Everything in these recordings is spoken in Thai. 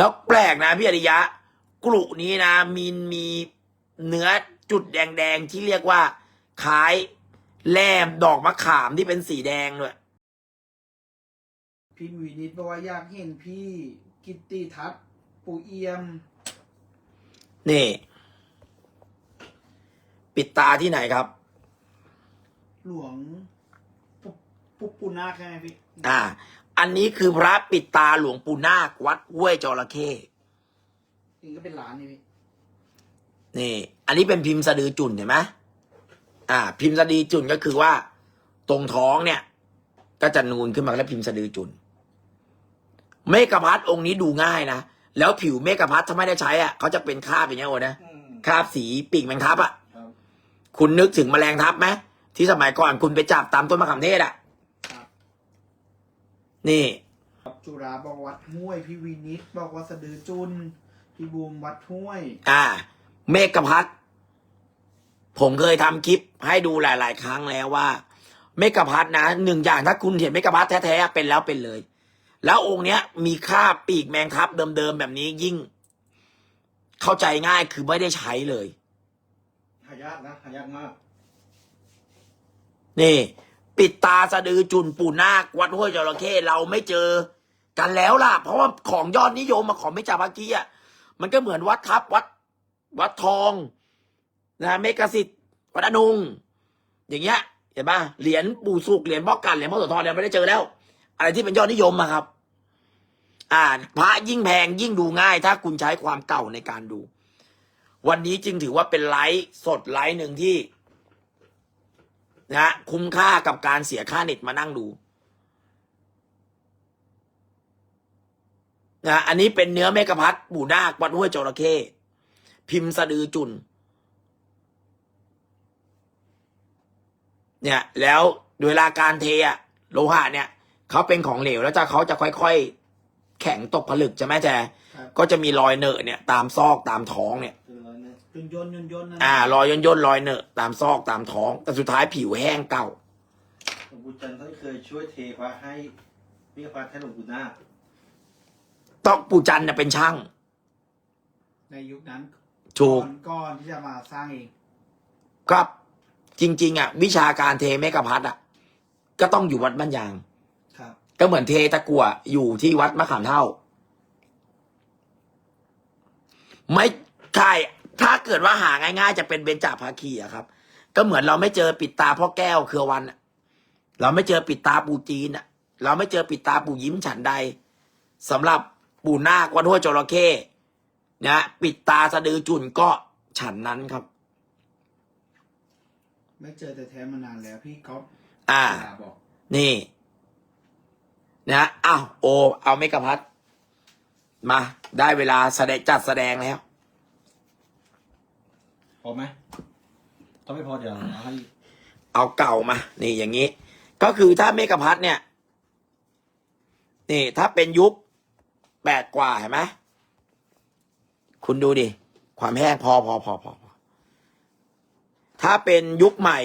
แล้วแปลกนะพี่อริยะ กลุนี้นะมีมีเนื้อจุดแดงๆที่เรียกว่าคล้ายแลมดอกมะขามที่เป็นสีแดงด้วยพี่วีนิดบอกว่าอยากเห็นพี่กิตติทัศน์ปูเอียม นี่ ปิดตาที่ไหนครับ หลวงปุปุปูนาคใช่ไหมพี่อ่า อันนี้คือพระปิดตาหลวงปู่นาควัดห้วยจระเข้นี่ก็เป็นร้านนี่พี่นี่ อันนี้เป็นพิมพ์สะดือจุนเห็นไหมอ่า พิมพ์สะดือจุนก็คือว่า ตรงท้องเนี่ย ก็จะนูนขึ้นมาแล้วพิมพ์สะดือจุน เมกะพัทองค์นี้ดูง่ายนะ แล้วผิวเมกะพัทถ้าไม่ได้ใช้อะเขาจะเป็นคราบอย่างเงี้ยโอ้นะคราบสีปีกแมงทับอะ ครับ คุณนึกถึงแมลงทับไหมที่สมัยก่อนคุณไปจับตามต้นมะขามเทศอะครับ นี่ครับจุฬาบอกวัดห้วย พี่วีนิดบอกว่าสะดือจุน พี่บูมวัดห้วย อ่า เมกะพัทผมเคยทำคลิปให้ดูหลาย ๆ ครั้งแล้วว่า เมกะพัทนะหนึ่งอย่างถ้าคุณเห็นเมกะพัทแท้ๆเป็นแล้วเป็นเลย แล้วองค์เนี้ย มีคราบปีกแมงทับเดิมๆแบบนี้ยิ่ง เข้าใจง่ายคือไม่ได้ใช้เลย หายากนะ หายากมาก นี่ ปิดตาสะดือจุนปูนาควัดห้วยจระเข้เราไม่เจอกันแล้วล่ะ เพราะว่าของยอดนิยมมาของไม่จ่าพักกี้อะมันก็เหมือนวัดทับวัด วัดทองนะเมกสิทธิ์วัดอนุงอย่างเงี้ยเห็นป่ะเหรียญปู่สุกเหรียญพ่อกันเหรียญพ่อโสธรเนี่ยไม่ได้เจอแล้ว อะไรที่เป็นยอดนิยมอะครับ อ่า พระยิ่งแพงยิ่งดูง่าย ถ้าคุณใช้ความเก่าในการดู วันนี้จึงถือว่าเป็นไลฟ์สดไลฟ์หนึ่งที่ นะฮะคุ้มค่ากับการเสียค่าเน็ตมานั่งดูนะฮะอันนี้เป็นเนื้อเมกะพัทปู่นาควัดห้วยจระเข้พิมพ์สะดือจุน เนี่ย แล้วเวลาการเทอะโลหะเนี่ยเขาเป็นของเหลวแล้วจะเขาจะค่อยๆ แข็งตกผลึกใช่ไหมแจครับก็จะมีรอยเหนอะเนี่ย ตามซอกตามท้องเนี่ยคือร้อ ยนะยนยนยนยนนะอ่ารอยย่นย่นๆรอยเหนอะตามซอกตามท้อง แต่สุดท้ายผิวแห้งเก่าหลวงปู่จันทร์ท่านเคยช่วยเทพระให้มิพระให้หลวงปู่นาคต้องปู่จันทร์เนี่ยเป็นช่าง ในยุคนั้นถูกอนก่อนที่จะมาสร้างเองครับ จริง ๆ อะ วิชาการเทเมกะพัดอะ ก็ต้องอยู่วัดบ้านยางครับก็เหมือนเทตะกั่วอยู่ที่วัดมะขามเท่า ไม่ใช่ ถ้าเกิดว่าหาง่ายๆ จะเป็นเบญจภาคีอะครับ ก็เหมือนเราไม่เจอปิดตาพ่อแก้วเครือวันอะเราไม่เจอปิดตาปู่จีนอะเราไม่เจอปิดตาปู่ยิ้มฉันใดสำหรับปู่นาควัดห้วยจระเข้นะปิดตาสะดือจุนก็ฉันนั้นครับ ไม่เจอแต่แท้มานานแล้วพี่ก๊อฟอ่าจุฬาบอกนี่นะอ้าวโอ เอาเมกะพัดมา ได้เวลาแสดงจัดแสดงแล้ว พอไหมถ้าไม่พอเดี๋ยวเอาให้เอาเก่ามา นี่อย่างนี้ ก็คือถ้าเมกะพัดเนี่ย นี่ถ้าเป็นยุคแปดกว่าเห็นไหมคุณดูดิ ความแห้งพอพอพอพอถ้าเป็นยุคใหม่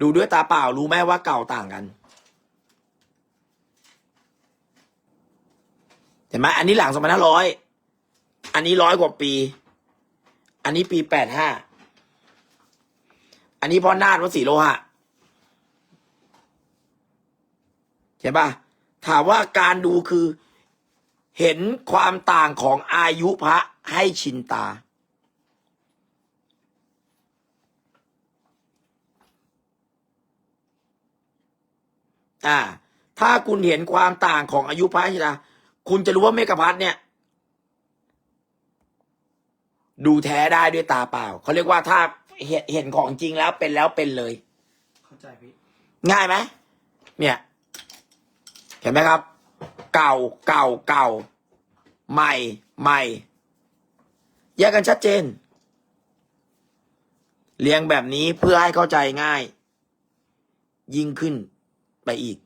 ดูด้วยตาเปล่ารู้ไหมว่าเก่าต่างกัน ห็นไหมอันนี้หลังสองพันห้าร้อยอันนี้ร้อยกว่าปี อันนี้ปีแปดห้าอันนี้พ่อนาฏวัดศรีโลหะเห็นปะถามว่าการดูคือ เห็นความต่างของอายุพระให้ชินตา อ่า ถ้าคุณเห็นความต่างของอายุพระชินตา คุณจะรู้ว่าเมกะพัทเนี่ย ดูแท้ได้ด้วยตาเปล่า เขาเรียกว่าถ้าเห็นเห็นของจริงแล้วเป็นแล้วเป็นเลย เข้าใจพี่ ง่ายไหมเนี่ย เห็นไหมครับ เก่าเก่าเก่า ใหม่ใหม่แยกกันชัดเจน เรียงแบบนี้เพื่อให้เข้าใจง่าย ยิ่งขึ้นไปอีก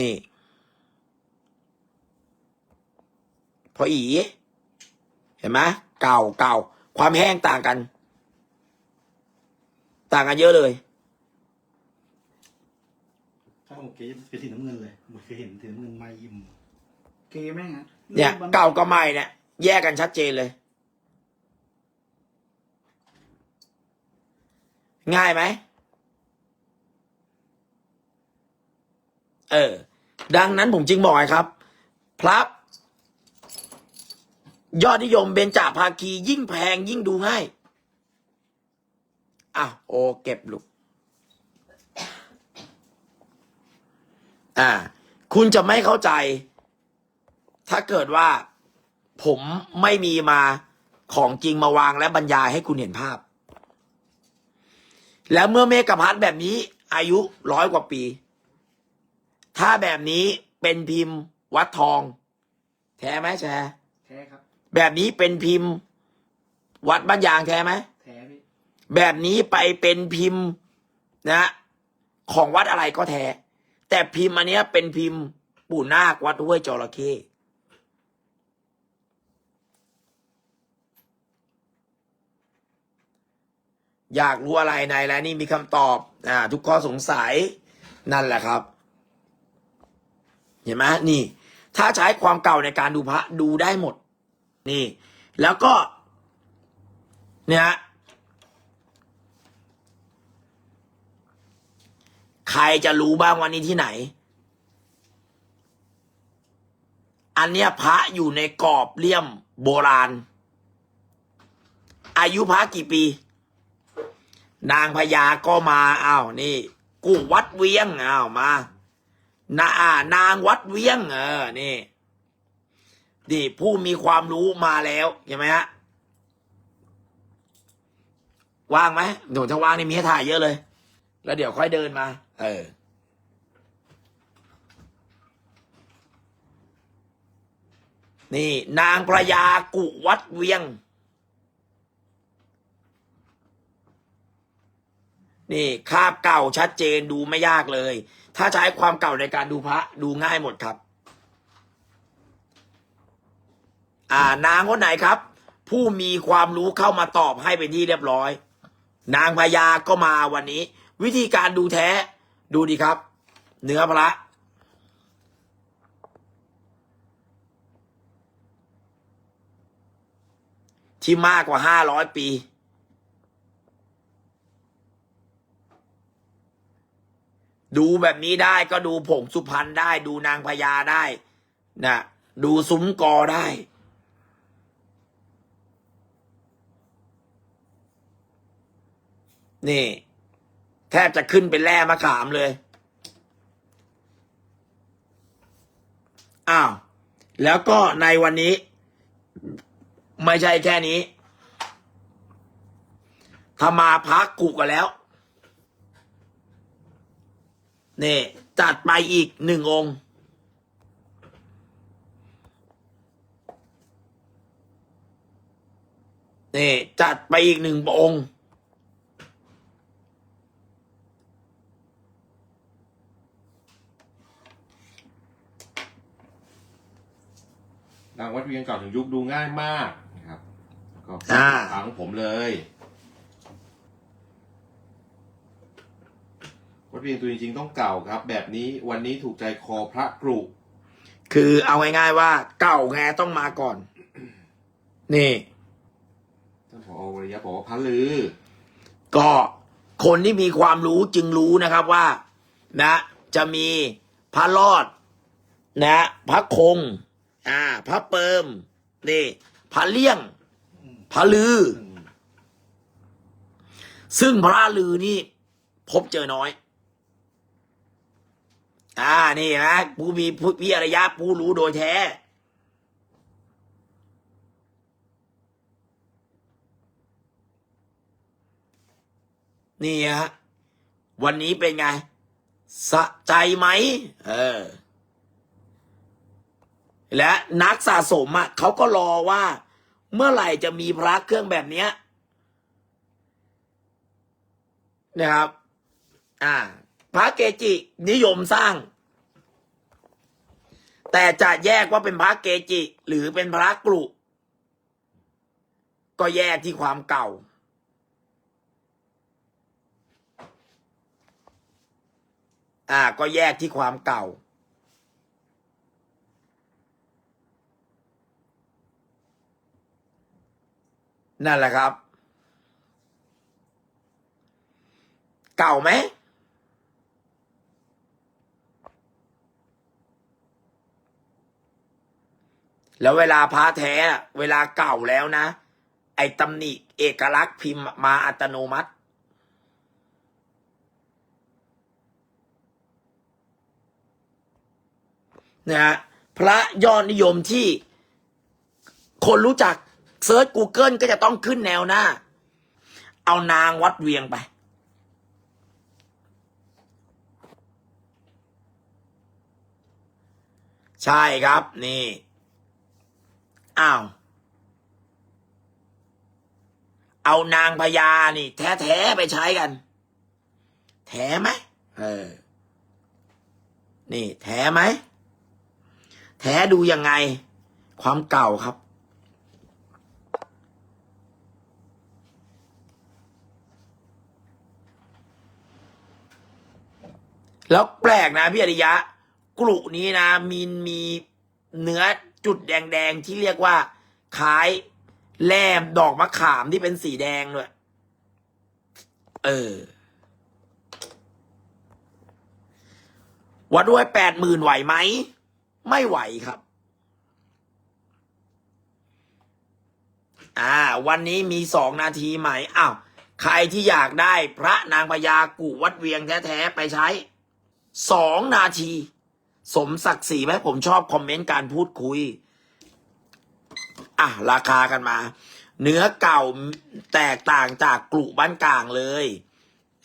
นี่ พออี เห็นไหมเก่าเก่าความแห้งต่างกัน ต่างกันเยอะเลยถ้าโอเคเป็นสีน้ำเงินเลยผมเคยเห็นสีน้ำเงินมาอิ่มเกมแม่งฮะเนี่ยมันเก่ากับใหม่เนี่ย แยกกันชัดเจนเลย ง่ายไหมเออ ดังนั้นผมจึงบอกไงครับ พระ ยอดนิยมเบญจภาคียิ่งแพงยิ่งดูง่ายอะโอเก็บลูกอ่า คุณจะไม่เข้าใจ ถ้าเกิดว่า ผมไม่มีมาของจริงมาวางและบรรยายให้คุณเห็นภาพ แล้วเมื่อเมกะพัทแบบนี้ อายุร้อยกว่าปี ถ้าแบบนี้เป็นพิมพ์วัดทอง แท้ไหมแชร์แท้ครับ แบบนี้เป็นพิมพ์ วัดบ้านยางแท้ไหมแท้พี่แบบนี้ไปเป็นพิมพ์นะ ของวัดอะไรก็แท้ แต่พิมพ์อันเนี้ยเป็นพิมพ์ปู่นาควัดห้วยจระเข้อยากรู้อะไรในแล้วนี่มีคำตอบ อ่า ทุกข้อสงสัยนั่นแหละครับ เห็นไหมนี่ ถ้าใช้ความเก่าในการดูพระดูได้หมด นี่ แล้วก็ เนี่ย ใครจะรู้บ้างวันนี้ที่ไหน อันเนี้ยพระอยู่ในกรอบเลี่ยมโบราณ อายุพระกี่ปี นางพญาก็มาอ้าวนี่กูวัดเวียงอ้าวมานาอ่านางวัดเวียง เออ นี่ นี่ผู้มีความรู้มาแล้วเห็นไหมฮะว่างไหมหนูถ้าว่างนี่มีให้ถ่ายเยอะเลย แล้วเดี๋ยวค่อยเดินมา เออ นี่ นางพระยากุวัดเวียง นี่ คาบเก่าชัดเจนดูไม่ยากเลย ถ้าใช้ความเก่าในการดูพระดูง่ายหมดครับ อ่านางคนไหนครับ ผู้มีความรู้เข้ามาตอบให้เป็นที่เรียบร้อย นางพญาก็มาวันนี้ วิธีการดูแท้ดูดีครับ เนื้อพระที่มากกว่าห้าร้อยปี ดูแบบนี้ได้ก็ดูผงสุพรรณได้ ดูนางพญาได้นะดูซุ้มกอได้ นี่ แทบจะขึ้นเป็นแร่มะขามเลย อ้าว แล้วก็ในวันนี้ ไม่ใช่แค่นี้ถ้ามาพักกุกันแล้ว นี่ จัดไปอีกหนึ่งองค์ นี่ จัดไปอีกหนึ่งองค์ นางวัดเวียงเก่าถึงยุคดูง่ายมากนะครับก็อ่าทางของผมเลย วัดเวียงตัวจริงๆต้องเก่าครับ แบบนี้วันนี้ถูกใจคอพระกรุคือเอาง่ายๆว่าเก่าไงต้องมาก่อน นี่ท่านผอวริยะบอกว่าพระลือ ก็คนที่มีความรู้จึงรู้นะครับว่า นะ จะมีพระรอด นะ พระคง อ่าพระเปิมนี่พระเลี่ยงพระลือ ซึ่งพระลือนี่ พบเจอน้อย อ่านี่นะผู้มีผู้วิอริยะผู้รู้โดยแท้นี่ฮะวันนี้เป็นไง สะใจไหม เออ และนักสะสมอะเขาก็รอว่า เมื่อไหร่จะมีพระเครื่องแบบเนี้ยนะครับ อ่า พระเกจินิยมสร้าง แต่จะแยกว่าเป็นพระเกจิ หรือเป็นพระกรุก็แยกที่ความเก่า อ่า ก็แยกที่ความเก่า นั่นแหละครับ เก่าไหมแล้วเวลาพระแท้อะเวลาเก่าแล้วนะ ไอ้ตำหนิเอกลักษณ์พิมพ์มาอัตโนมัติ นะฮะพระยอดนิยมที่คนรู้จัก เซิร์ช Google ก็จะต้องขึ้นแนวหน้า เอานางวัดเวียงไป ใช่ครับ นี่ อ้าว เอานางพญานี่ แท้ๆไปใช้กัน แท้ไหมเออ นี่ แท้ไหม แท้ดูยังไง ความเก่าครับ แล้วแปลกนะพี่อริยะกลุนี้นะ มีมีเนื้อจุดแดงๆที่เรียกว่าคล้ายแลมดอกมะขามที่เป็นสีแดงด้วยเออ วัดด้วยแปดหมื่นไหวไหม ไม่ไหวครับ อ่า วันนี้มีสองนาทีไหม อ้าว ใครที่อยากได้พระนางพญากุวัดเวียงแท้ ๆ ไปใช้ สองนาที สมศักดิ์ศรีไหมผมชอบคอมเมนต์การพูดคุย อะ ราคากันมา เนื้อเก่าแตกต่างจากกลุบ้านกลางเลย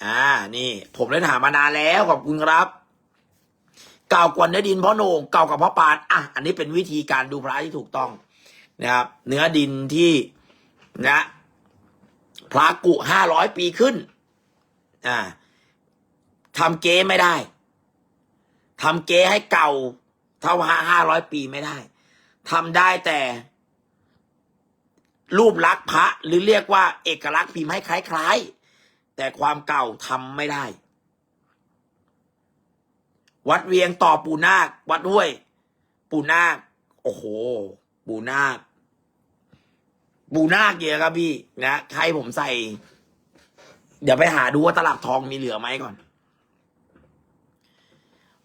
อ่า นี่ ผมเล่นหามานานแล้วขอบคุณครับเก่ากว่าเนื้อดินเพราะโหนงเก่ากับเพราะปานอะ อันนี้เป็นวิธีการดูพระที่ถูกต้องนะครับ เนื้อดินที่นะพระกุห้าร้อยปีขึ้น อ่าทำเก๊ไม่ได้ ทำเก๊ให้เก่าเท่าห้าห้าร้อยปีไม่ได้ทำได้แต่ รูปลักษณ์พระหรือเรียกว่า เอกลักษณ์พิมพ์ให้คล้ายๆ แต่ความเก่าทำไม่ได้ วัดเวียงต่อปูนาค วัดห้วย ปูนาค โอ้โห ปูนาค ปูนาคเยอะครับพี่นะใครผมใส่ เดี๋ยวไปหาดูว่าตลับทองมีเหลือไหมก่อน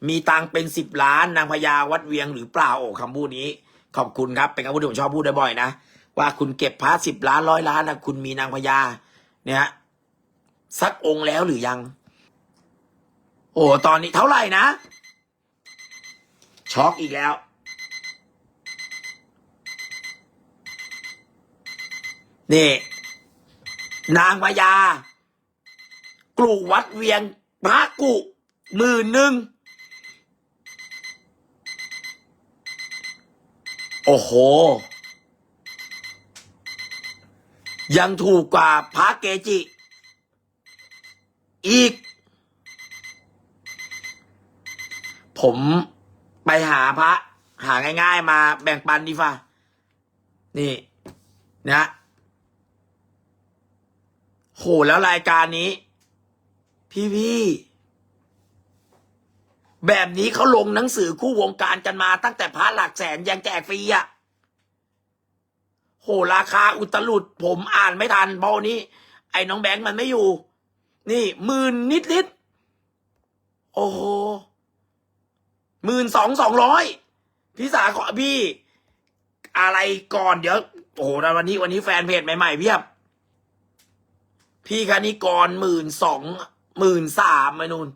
มีตังเป็นสิบล้านนางพญาวัดเวียงหรือเปล่าโอ้คำพูดนี้ ขอบคุณครับเป็นคำพูดที่ผมชอบพูดบ่อยๆนะว่าคุณเก็บพระสิบล้านร้อยล้านนะคุณมีนางพญาเนี่ยสักองค์แล้วหรือยัง โอ้ตอนนี้เท่าไหร่นะช็อกอีกแล้ว นี่ นางพญากลุวัดเวียงพระกุหมื่นหนึ่ง โอ้โห ยังถูกกว่าพระเกจิ อีก ผมไปหาพระ หาง่าย ๆ มาแบ่งปันดีฟ่านี่ นะโหแล้วรายการนี้ พี่พี่ แบบนี้เขาลงหนังสือคู่วงการกันมา ตั้งแต่พระหลักแสนยังแจกฟรีอะโหราคาอุตลุดผมอ่านไม่ทันเพราะนี้ ไอ้น้องแบงค์มันไม่อยู่ นี่หมื่นนิดนิดโอ้โหหมื่นสองสองร้อยพี่สาขอพี่ อะไรก่อนเดี๋ยวโอ้โหวันนี้วันนี้แฟนเพจใหม่ๆเพียบ พี่คณิกรหมื่นสองหมื่นสามไอ้นูน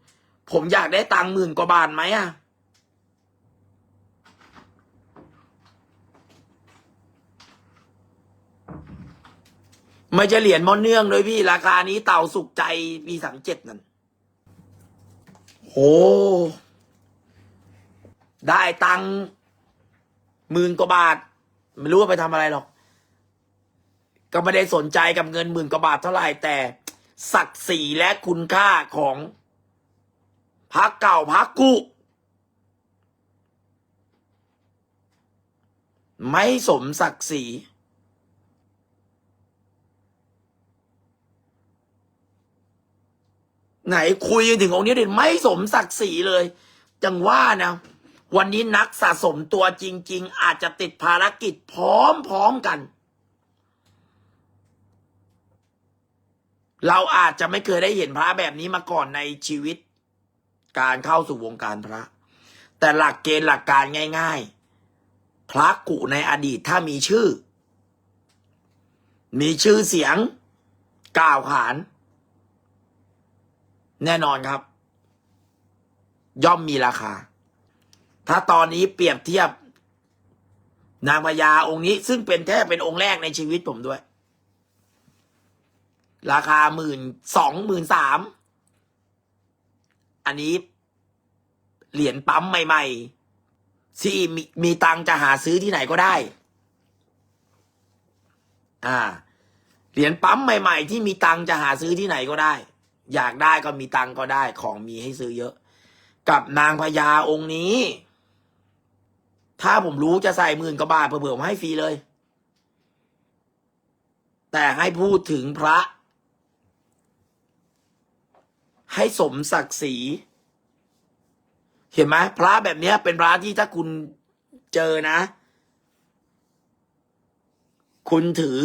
ผมอยากได้ตังค์หมื่นกว่าบาทไหมอะไม่จะเหรียญมอเนื่องเลยพี่ ราคานี้เต่าสุกใจปีสามเจ็ดนั่นโหได้ตังค์หมื่นกว่าบาท ไม่รู้ว่าไปทำอะไรหรอก ก็ไม่ได้สนใจกับเงินหมื่นกว่าบาทเท่าไหร่แต่ศักดิ์ศรีและคุณค่าของ พักเก่าพักกุไม่สมศักดิ์ศรีไหนคุยถึงองค์นี้เดิไม่สมศักดิ์ศรีเลย จังว่านะวันนี้นักสะสมตัวจริง ๆ อาจจะติดภารกิจพร้อม ๆ กัน เราอาจจะไม่เคยได้เห็นพระแบบนี้มาก่อนในชีวิต การเข้าสู่วงการพระ แต่หลักเกณฑ์หลักการง่าย ๆ พระกุในอดีตถ้ามีชื่อ มีชื่อเสียง กล่าวขาน แน่นอนครับ ย่อมมีราคา ถ้าตอนนี้เปรียบเทียบ นางพญาองค์นี้ ซึ่งเป็นแท้เป็นองค์แรกในชีวิตผมด้วย ราคาหมื่นสองหมื่นสาม อันนี้เหรียญปั๊มใหม่ ๆ ที่มีมีตังจะหาซื้อที่ไหนก็ได้ อ่า เหรียญปั๊มใหม่ ๆ ที่มีตังจะหาซื้อที่ไหนก็ได้ อยากได้ก็มีตังก็ได้ ของมีให้ซื้อเยอะ กับนางพญาองค์นี้ ถ้าผมรู้จะใส่หมื่นกว่าบาทเผื่อผมให้ฟรีเลย แต่ให้พูดถึงพระ ให้สมศักดิ์ศรี เห็นไหมพระแบบนี้เป็นพระที่ถ้าคุณเจอนะ คุณถือ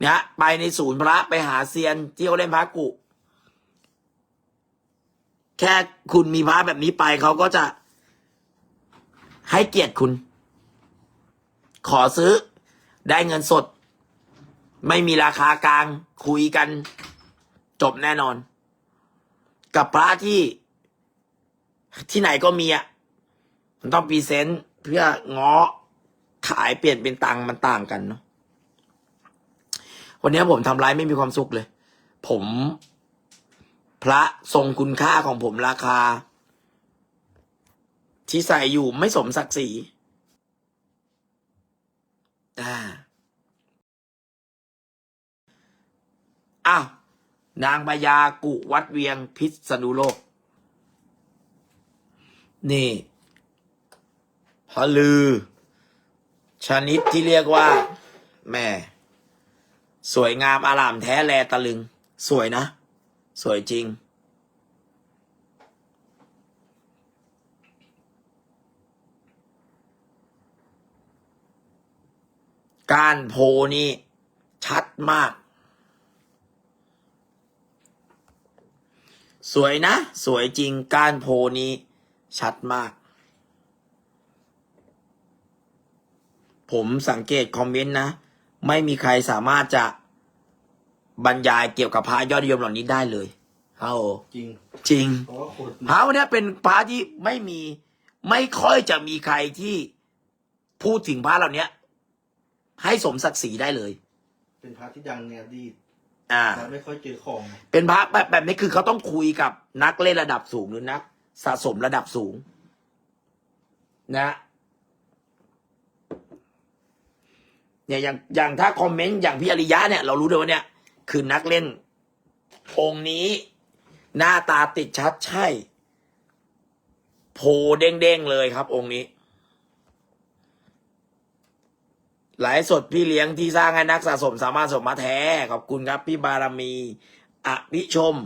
เนี่ยไปในศูนย์พระไปหาเซียนที่เขาเล่นพระกุ แค่คุณมีพระแบบนี้ไปเขาก็จะให้เกียรติคุณ ขอซื้อได้เงินสด ไม่มีราคากลางคุยกันจบแน่นอน กับพระที่ที่ไหนก็มีอะมันต้องพรีเซนต์เพื่อง้อขายเปลี่ยนเป็นตังมันต่างกันเนาะวันนี้ผมทำร้ายไม่มีความสุขเลย ผม พระทรงคุณค่าของผมราคา ที่ใส่อยู่ไม่สมศักดิ์ศรีอ่าอ้าว นางพญากุวัดเวียงพิษณุโลก นี่พลือ ชนิดที่เรียกว่า แม่ สวยงามอารามแท้แลตะลึง สวยนะ สวยจริง การโพนี่ชัดมาก สวยนะ สวยจริงการโพนี้ ชัดมาก ผมสังเกตคอมเมนต์นะ ไม่มีใครสามารถจะบรรยายเกี่ยวกับพระยอดนิยมเหล่านี้ได้เลยเอาจริงจริงเพราะว่าคนพระวันนี้เป็นพระที่ไม่มีไม่ค่อยจะมีใครที่พูดถึงพระเหล่านี้ให้สมศักดิ์ศรีได้เลย เป็นพระที่ดังในอดีต อ่าแต่ไม่ค่อยเจอของ เป็นพระแบบแบบนี้คือเขาต้องคุยกับนักเล่นระดับสูงหรือนักสะสมระดับสูง นะ เนี่ยอย่างอย่างถ้าคอมเมนต์อย่างพี่อริยะเนี่ยเรารู้เลยว่าเนี่ย คือนักเล่น องค์นี้ หน้าตาติดชัดใช่โผเด้งๆเลยครับ องค์นี้ หลายสดพี่เลี้ยงที่สร้างให้นักสะสมสามารถสมมาแท้ ขอบคุณครับ พี่บารมีอภิชม